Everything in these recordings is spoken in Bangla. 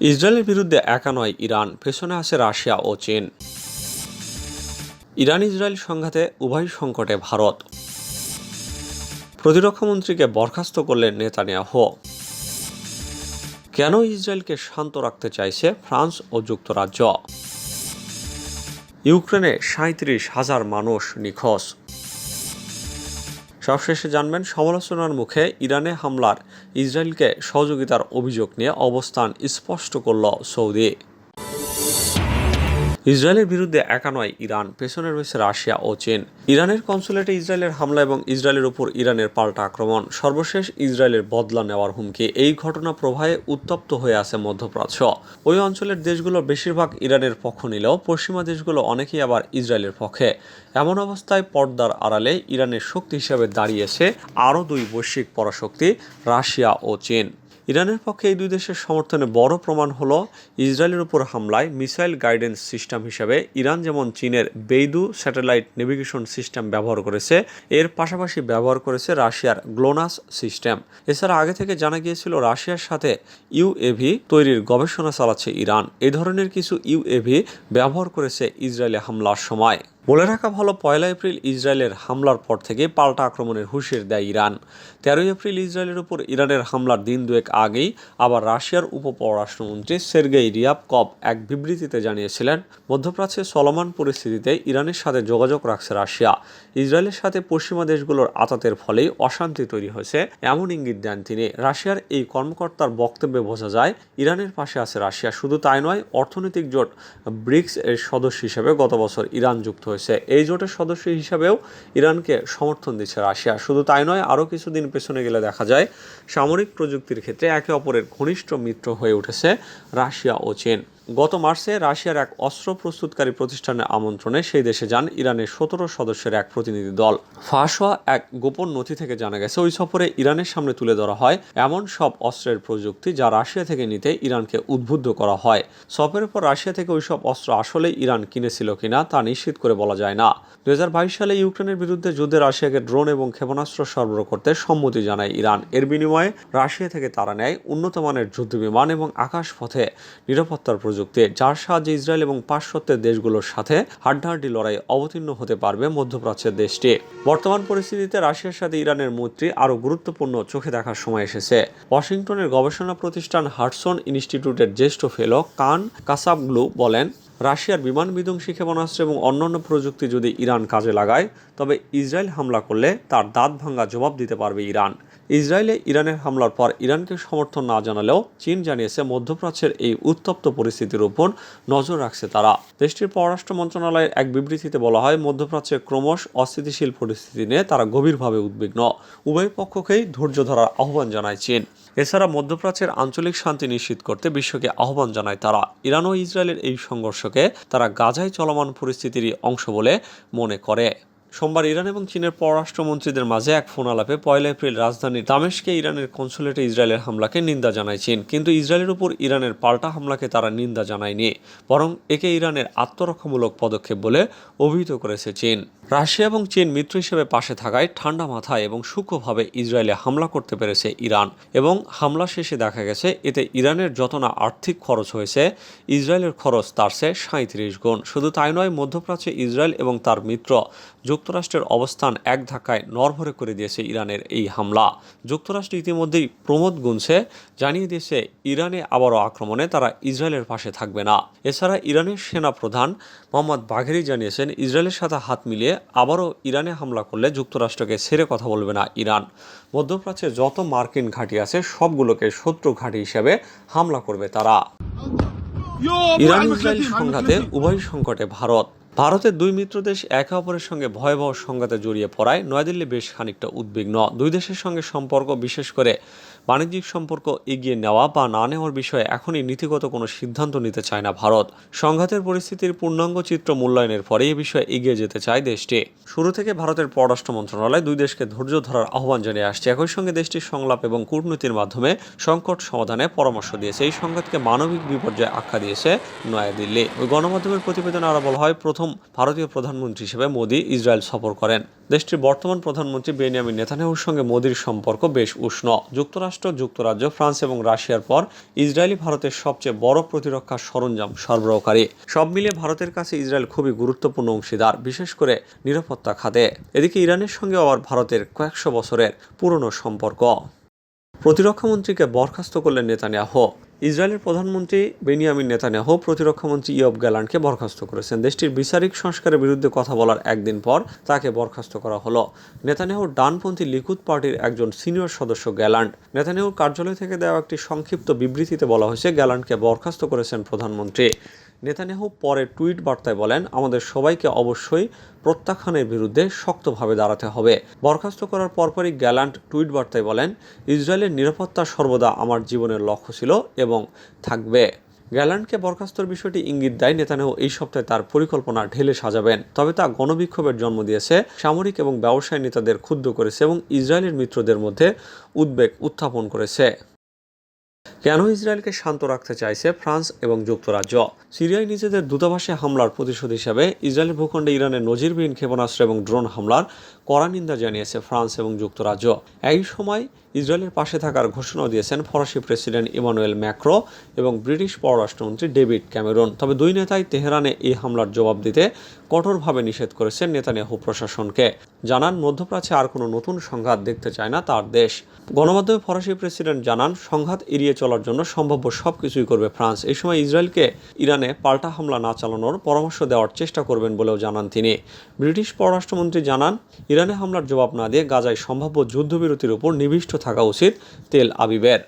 ইসরায়েলের বিরুদ্ধে একা নয় ইরান, পেছনে আছে রাশিয়া ও চীন। ইরান ইসরায়েল সংঘাতে উভয় সংকটে ভারত। প্রতিরক্ষামন্ত্রীকে বরখাস্ত করলেন নেতানিয়াহু। কেন ইসরায়েলকে শান্ত রাখতে চাইছে ফ্রান্স ও যুক্তরাজ্য? ইউক্রেনে সাঁত্রিশ হাজার মানুষ নিখোঁজ। সবশেষে জানবেন সমালোচনার মুখে ইরানে হামলার ইসরায়েলকে সহযোগিতার অভিযোগ নিয়ে অবস্থান স্পষ্ট করল সৌদি। ইসরায়েলের বিরুদ্ধে একা নয়, ইরান। পেছনে রয়েছে রাশিয়া ও চীন। ইরানের কনসুলেটে ইসরায়েলের হামলা এবং ইসরায়েলের উপর ইরানের পাল্টা আক্রমণ। সর্বশেষ ইসরায়েলের বদলা নেওয়ার হুমকি। এই ঘটনা প্রবাহে উত্তপ্ত হয়ে আছে মধ্যপ্রাচ্য। ওই অঞ্চলের দেশগুলো বেশিরভাগ ইরানের পক্ষ নিলেও পশ্চিমা দেশগুলো অনেকেই আবার ইসরায়েলের পক্ষে। এমন অবস্থায় পর্দার আড়ালে ইরানের শক্তি হিসেবে দাঁড়িয়েছে আরও দুই বৈশ্বিক পরাশক্তি, রাশিয়া ও চীন। ইরানের পক্ষে এই দুই দেশের সমর্থনে বড় প্রমাণ হলো ইসরায়েলের উপর হামলায় মিসাইল গাইডেন্স সিস্টেম হিসেবে ইরান যেমন চীনের বেইদু স্যাটেলাইট নেভিগেশন সিস্টেম ব্যবহার করেছে, এর পাশাপাশি ব্যবহার করেছে রাশিয়ার গ্লোনাস সিস্টেম। এছাড়া আগে থেকে জানা গিয়েছিল রাশিয়ার সাথে ইউএভি তৈরির গবেষণা চালাচ্ছে ইরান। এ ধরনের কিছু ইউএভি ব্যবহার করেছে ইসরায়েলে হামলার সময়। বলে রাখা ভালো, পয়লা এপ্রিল ইসরায়েলের হামলার পর থেকে পাল্টা আক্রমণের হুঁশিয়ার দেয় ইরান। তেরোই এপ্রিল ইসরায়েলের উপর ইরানের হামলার দিন দুয়েক আগেই আবার রাশিয়ার উপপররাষ্ট্রমন্ত্রী সের্গেই রিয়াবকভ এক বিবৃতিতে জানিয়েছিলেন, মধ্যপ্রাচ্যে চলমান পরিস্থিতিতে ইরানের সাথে যোগাযোগ রাখছে রাশিয়া। ইসরায়েলের সাথে পশ্চিমা দেশগুলোর আতাতের ফলেই অশান্তি তৈরি হয়েছে, এমন ইঙ্গিত দেন তিনি। রাশিয়ার এই কর্মকর্তার বক্তব্যে বোঝা যায়, ইরানের পাশে আছে রাশিয়া। শুধু তাই নয়, অর্থনৈতিক জোট ব্রিক্স এর সদস্য হিসেবে গত বছর ইরান যুক্ত হয়েছে। এই জোটের সদস্য হিসাবেও ইরানকে সমর্থন দিচ্ছে রাশিয়া। শুধু তাই নয়, আরও কিছুদিন পেছনে গেলে দেখা যায়, সামরিক প্রযুক্তির ক্ষেত্রে একে অপরের ঘনিষ্ঠ মিত্র হয়ে উঠেছে রাশিয়া ও চীন। গত মার্চে রাশিয়ার এক অস্ত্র প্রস্তুতকারী প্রতিষ্ঠানের আমন্ত্রণে সেই দেশে যান ইরানের সতেরো সদস্যের এক প্রতিনিধি দল। ফাঁস হওয়া এক গোপন নথি থেকে জানা গেছে, ওই সফরে ইরানের সামনে তুলে ধরা হয় এমন সব অস্ত্রের প্রযুক্তি যা রাশিয়া থেকে নিতে ইরানকে উদ্বুদ্ধ করা হয়। সফরের পর রাশিয়া থেকে ওইসব অস্ত্র আসলে ইরান কিনেছিল কিনা তা নিশ্চিত করে বলা যায় না। দু হাজার বাইশ সালে ইউক্রেনের বিরুদ্ধে যুদ্ধে রাশিয়াকে ড্রোন এবং ক্ষেপণাস্ত্র সরবরাহ করতে সম্মতি জানায় ইরান। এর বিনিময়ে রাশিয়া থেকে তারা নেয় উন্নত মানের যুদ্ধ বিমান এবং আকাশপথে নিরাপত্তার প্রযুক্তি। যার সাহায্যে ইসরায়েল এবং পাশ্চাত্যের দেশগুলোর সাথে হাড্ডাহাড্ডি লড়াই অবতীর্ণ হতে পারবে মধ্যপ্রাচ্যের দেশটি। বর্তমান পরিস্থিতিতে রাশিয়ার সাথে ইরানের মৈত্রী আরও গুরুত্বপূর্ণ চোখে দেখার সময় এসেছে। ওয়াশিংটনের গবেষণা প্রতিষ্ঠান হার্টসন ইনস্টিটিউটের জ্যেষ্ঠ ফেলো কান কাসাবগ্লু বলেন, রাশিয়ার বিমান বিধ্বংসী ক্ষেপণাস্ত্র এবং অন্যান্য প্রযুক্তি যদি ইরান কাজে লাগায়, তবে ইসরায়েল হামলা করলে তার দাঁত ভাঙ্গা জবাব দিতে পারবে ইরান। ইসরায়েলে ইরানের হামলার পর ইরানকে সমর্থন না জানালেও চীন জানিয়েছে মধ্যপ্রাচ্যের এই উত্তপ্ত পরিস্থিতির উপর নজর রাখছে তারা। দেশটির পররাষ্ট্র মন্ত্রণালয়ের এক বিবৃতিতে বলা হয় মধ্যপ্রাচ্যের ক্রমশ অস্থিতিশীল পরিস্থিতি নিয়ে তারা গভীরভাবে উদ্বিগ্ন। উভয় পক্ষকেই ধৈর্য ধরার আহ্বান জানায় চীন। এছাড়া মধ্যপ্রাচ্যের আঞ্চলিক শান্তি নিশ্চিত করতে বিশ্বকে আহ্বান জানায় তারা। ইরান ও ইসরায়েলের এই সংঘর্ষকে তারা গাজায় চলমান পরিস্থিতিরই অংশ বলে মনে করে। সোমবার ইরান এবং চীনের পররাষ্ট্রমন্ত্রীদের মাঝে এক ফোন আলাপে পয়লা এপ্রিল রাজধানী দামেশকে ইরানের কনসুলেটে ইসরায়েলের হামলাকে নিন্দা জানায় চীন। কিন্তু ইসরায়েলের উপর ইরানের পাল্টা হামলাকে তারা নিন্দা জানায়নি, বরং একে ইরানের আত্মরক্ষামূলক পদক্ষেপ বলে অভিহিত করেছে চীন। রাশিয়া এবং চীন মিত্র হিসেবে পাশে থাকায় ঠান্ডা মাথায় এবং সূক্ষ্মভাবে ইসরায়েলে হামলা করতে পেরেছে ইরান, এবং হামলা শেষে দেখা গেছে, এতে ইরানের যত না আর্থিক খরচ হয়েছে, ইসরায়েলের খরচ তার চেয়ে সাঁত্রিশ গুণ। শুধু তাই নয়, মধ্যপ্রাচ্যে ইসরায়েল এবং তার মিত্র যুক্তরাষ্ট্রের অবস্থান এক ধাক্কায় নরভরে করে দিয়েছে ইরানের এই হামলা। যুক্তরাষ্ট্র ইতিমধ্যেই প্রমোদ গুনছে, জানিয়ে দিয়েছে, ইরানে আবারও আক্রমণে তারা ইসরায়েলের পাশে থাকবে না। এছাড়া ইরানের সেনা প্রধান মোহাম্মদ বাঘেরি জানিয়েছেন, ইসরায়েলের সাথে হাত মিলিয়ে আবারও ইরানে হামলা করলে যুক্তরাষ্ট্রকে ছেড়ে কথা বলবে না ইরান। মধ্যপ্রাচ্যে যত মার্কিন ঘাঁটি আছে, সবগুলোকে শত্রু ঘাঁটি হিসেবে হামলা করবে তারা। ইরান ইসরায়েল সংঘাতে উভয় সংকটে ভারত ভারতের দুই মিত্র দেশ একে অপরের সঙ্গে ভয়াবহ সংঘাতে জড়িয়ে পড়ায় নয়াদিল্লি বেশ খানিকটা উদ্বিগ্ন। দুই দেশের সঙ্গে সম্পর্ক, বিশেষ করে বাণিজ্যিক সম্পর্ক এগিয়ে নেওয়া বা না নেওয়ার বিষয়ে এখনই নীতিগত কোনো সিদ্ধান্ত নিতে চায় না ভারত। সংঘাতের পরিস্থিতির পূর্ণাঙ্গ চিত্র মূল্যায়নের পরে এ বিষয়ে এগিয়ে যেতে চায় দেশটি। শুরু থেকে ভারতের পররাষ্ট্র মন্ত্রণালয় দুই দেশকে ধৈর্য ধরার আহ্বান জানিয়ে আসছে। একই সঙ্গে দেশটির সংলাপ এবং কূটনীতির মাধ্যমে সংকট সমাধানে পরামর্শ দিয়েছে। এই সংঘাতকে মানবিক বিপর্যয় আখ্যা দিয়েছে নয়াদিল্লি। ওই গণমাধ্যমের প্রতিবেদনে আরও বলা হয়, প্রথম প্রথম ভারতীয় প্রধানমন্ত্রী হিসেবে মোদি ইসরায়েল সফর করেন। দেশটির বর্তমান প্রধানমন্ত্রী বেনিয়ামিন নেতানিয়াহুর সঙ্গে মোদির সম্পর্ক বেশ উষ্ণ। যুক্তরাষ্ট্র, যুক্তরাজ্য, ফ্রান্স এবং রাশিয়ার পর ইসরায়েলি ভারতের সবচেয়ে বড় প্রতিরক্ষা সরঞ্জাম সরবরাহকারী। সব মিলিয়ে ভারতের কাছে ইসরায়েল খুবই গুরুত্বপূর্ণ অংশীদার, বিশেষ করে নিরাপত্তা খাতে। এদিকে ইরানের সঙ্গে আবার ভারতের কয়েকশো বছরের পুরনো সম্পর্ক। প্রতিরক্ষামন্ত্রীকে বরখাস্ত করলেন নেতানিয়াহু। ইসরায়েলের প্রধানমন্ত্রী বেনিয়ামিন নেতানিয়াহু প্রতিরক্ষামন্ত্রী ইয়ব গ্যালান্টকে বরখাস্ত করেছেন। দেশটির বিচারিক সংস্কারের বিরুদ্ধে কথা বলার একদিন পর তাকে বরখাস্ত করা হলো। নেতানিয়াহুর ডানপন্থী লিকুদ পার্টির একজন সিনিয়র সদস্য গ্যালান্ট নেতানিয়াহুর কার্যালয় থেকে দেওয়া একটি সংক্ষিপ্ত বিবৃতিতে বলা হয়েছে গ্যালান্টকে বরখাস্ত করেছেন প্রধানমন্ত্রী। নেতানিয়াহু পরে টুইট বার্তায় বলেন, আমাদের সবাইকে অবশ্যই প্রত্যাখ্যানের বিরুদ্ধে শক্তভাবে দাঁড়াতে হবে। বরখাস্ত করার পরপরই গ্যালান্ট টুইট বার্তায় বলেন, ইসরায়েলের নিরাপত্তা সর্বদা আমার জীবনের লক্ষ্য ছিল এবং থাকবে। গ্যালান্টকে বরখাস্তর বিষয়টি ইঙ্গিত দেয়, নেতানিয়াহু এই সপ্তাহে তার পরিকল্পনা ঢেলে সাজাবেন। তবে তা গণবিক্ষোভের জন্ম দিয়েছে, সামরিক এবং ব্যবসায়ী নেতাদের ক্ষুব্ধ করেছে এবং ইসরায়েলের মিত্রদের মধ্যে উদ্বেগ উত্থাপন করেছে। কেন ইসরায়েলকে শান্ত রাখতে চাইছে ফ্রান্স এবং যুক্তরাজ্য? সিরিয়ায় নিজেদের দূতাবাসে হামলার প্রতিশোধ হিসেবে ইসরায়েলের ভূখণ্ডে ইরানের নজিরবিহীন ক্ষেপণাস্ত্র এবং ড্রোন হামলার কড়া নিন্দা জানিয়েছে ফ্রান্স এবং যুক্তরাজ্য। এই সময় ইসরায়েলের পাশে থাকার ঘোষণাও দিয়েছেন ফরাসি প্রেসিডেন্ট ইমানুয়েল ম্যাক্রো এবং ব্রিটিশ পররাষ্ট্রমন্ত্রী ডেভিড ক্যামেরন। তবে দুই নেতাই তেহরানে এই হামলার জবাব দিতে কঠোরভাবে নিষেধ করেছেন নেতানিয়াহু প্রশাসনকে। জানান, মধ্যপ্রাচ্যে আর কোনো নতুন সংঘাত দেখতে চায় না তার দেশ। গণমাধ্যমে ফরাসি প্রেসিডেন্ট জানান, সংঘাত এড়িয়ে চলার জন্য সম্ভাব্য সব কিছুই করবে ফ্রান্স। এই সময় ইসরায়েলকে ইরানে পাল্টা হামলা না চালানোর পরামর্শ দেওয়ার চেষ্টা করবেন বলেও জানান তিনি। ব্রিটিশ পররাষ্ট্রমন্ত্রী জানান ইরানে হামলার জবাব না দিয়ে গাজায় সম্ভাব্য যুদ্ধবিরতির উপর নিবিষ্ট থাকা উচিত তেল আবিবের।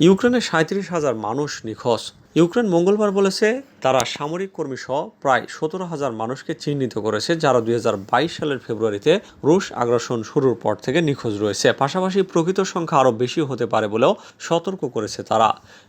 ইউক্রেনে সাঁত্রিশ হাজার মানুষ নিখোঁজ। ইউক্রেন মঙ্গলবার বলেছে, তারা সামরিক কর্মী সহ প্রায় সতেরো হাজার মানুষকে চিহ্নিত করেছে, যারা দুই হাজার বাইশ সালের ফেব্রুয়ারিতে রুশ আগ্রাসন শুরুর পর থেকে নিখোঁজ রয়েছে। পাশাপাশি প্রকৃত সংখ্যা আরও বেশি হতে পারে বলেও সতর্ক করেছে তারা।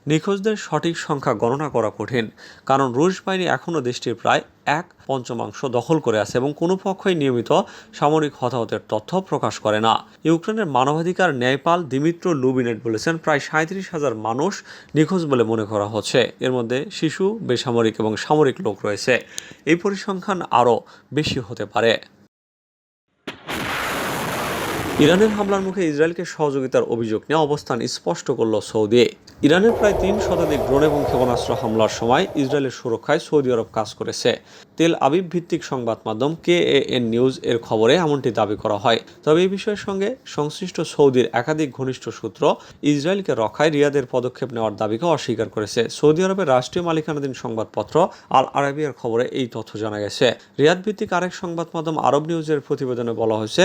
নিখোঁজদের সঠিক সংখ্যা গণনা করা কঠিন, কারণ রুশ বাহিনী এখনও দেশটির প্রায় এক পঞ্চমাংশ দখল করে আছে এবং কোনো পক্ষই নিয়মিত সামরিক হতাহতের তথ্য প্রকাশ করে না। ইউক্রেনের মানবাধিকার ন্যায়পাল দিমিত্র লুবিনেট বলেছেন, প্রায় সাঁত্রিশ হাজার মানুষ নিখোঁজ বলে মনে করা হচ্ছে। এর মধ্যে শিশু বেসামরিক এবং সামরিক লোক রয়েছে। এই পরিসংখ্যান আরও বেশি হতে পারে। ইরানের হামলার মুখে ইসরায়েলকে সহযোগিতার অভিযোগ নিয়ে অবস্থান স্পষ্ট করল সৌদি। ইরানের প্রায় তিন শতাধিক ড্রোন এবং ক্ষেপণাস্ত্র হামলার সময় ইসরায়েলের সুরক্ষায় সৌদি আরব কাজ করেছে। তেল আবিব ভিত্তিক সংবাদ মাধ্যম কে এন নিউজ এর খবরে এমনটি দাবি করা হয়। তবে এই বিষয়ের সঙ্গে সংশ্লিষ্ট সৌদির একাধিক ঘনিষ্ঠ সূত্র ইসরায়েলকে রক্ষায় রিয়াদের পদক্ষেপ নেওয়ার দাবিকে অস্বীকার করেছে। সৌদি আরবের রাষ্ট্রীয় মালিকানাধীন সংবাদপত্র আল আরাবিয়ার খবরে এই তথ্য জানা গেছে। রিয়াদ ভিত্তিক আরেক সংবাদ মাধ্যম আরব নিউজের প্রতিবেদনে বলা হয়েছে,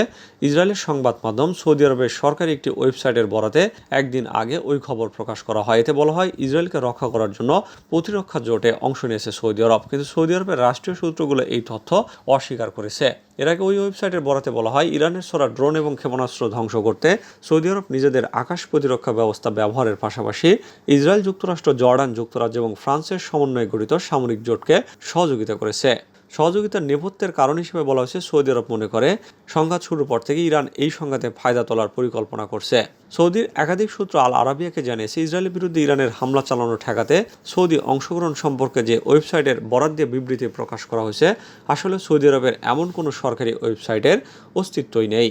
ইসরায়েলের সংবাদ মাধ্যম সৌদি আরবের সরকারি একটি ওয়েবসাইটের বরাতে একদিন আগে ওই খবর প্রকাশ করা হয়। এতে বলা হয়, ইসরায়েলকে রক্ষা করার জন্য প্রতিরক্ষা জোটে অংশ নিয়েছে সৌদি আরব, কিন্তু সৌদি আরবের রাষ্ট্রীয় সূত্রগুলো এই তথ্য অস্বীকার করেছে। এর আগে ওই ওয়েবসাইটের বরাতে বলা হয়, ইরানের ছোড়া ড্রোন এবং ক্ষেপণাস্ত্র ধ্বংস করতে সৌদি আরব নিজেদের আকাশ প্রতিরক্ষা ব্যবস্থা ব্যবহারের পাশাপাশি ইসরায়েল যুক্তরাষ্ট্র, জর্ডান যুক্তরাজ্য এবং ফ্রান্সের সমন্বয়ে গঠিত সামরিক জোটকে সহযোগিতা করেছে। সহযোগিতার নেপথ্যের কারণ হিসেবে বলা হয়েছে, সৌদি আরব মনে করে। সংঘাত শুরুর পর থেকে ইরান এই সংঘাতে ফায়দা তোলার পরিকল্পনা করছে। সৌদির একাধিক সূত্র আল আরাবিয়াকে জানিয়েছে, ইসরায়েলের বিরুদ্ধে ইরানের হামলা চালানো ঠেকাতে সৌদি অংশগ্রহণ সম্পর্কে যে ওয়েবসাইটের বরাদ দিয়ে বিবৃতি প্রকাশ করা হয়েছে, আসলে সৌদি আরবের এমন কোনো সরকারি ওয়েবসাইটের অস্তিত্বই নেই।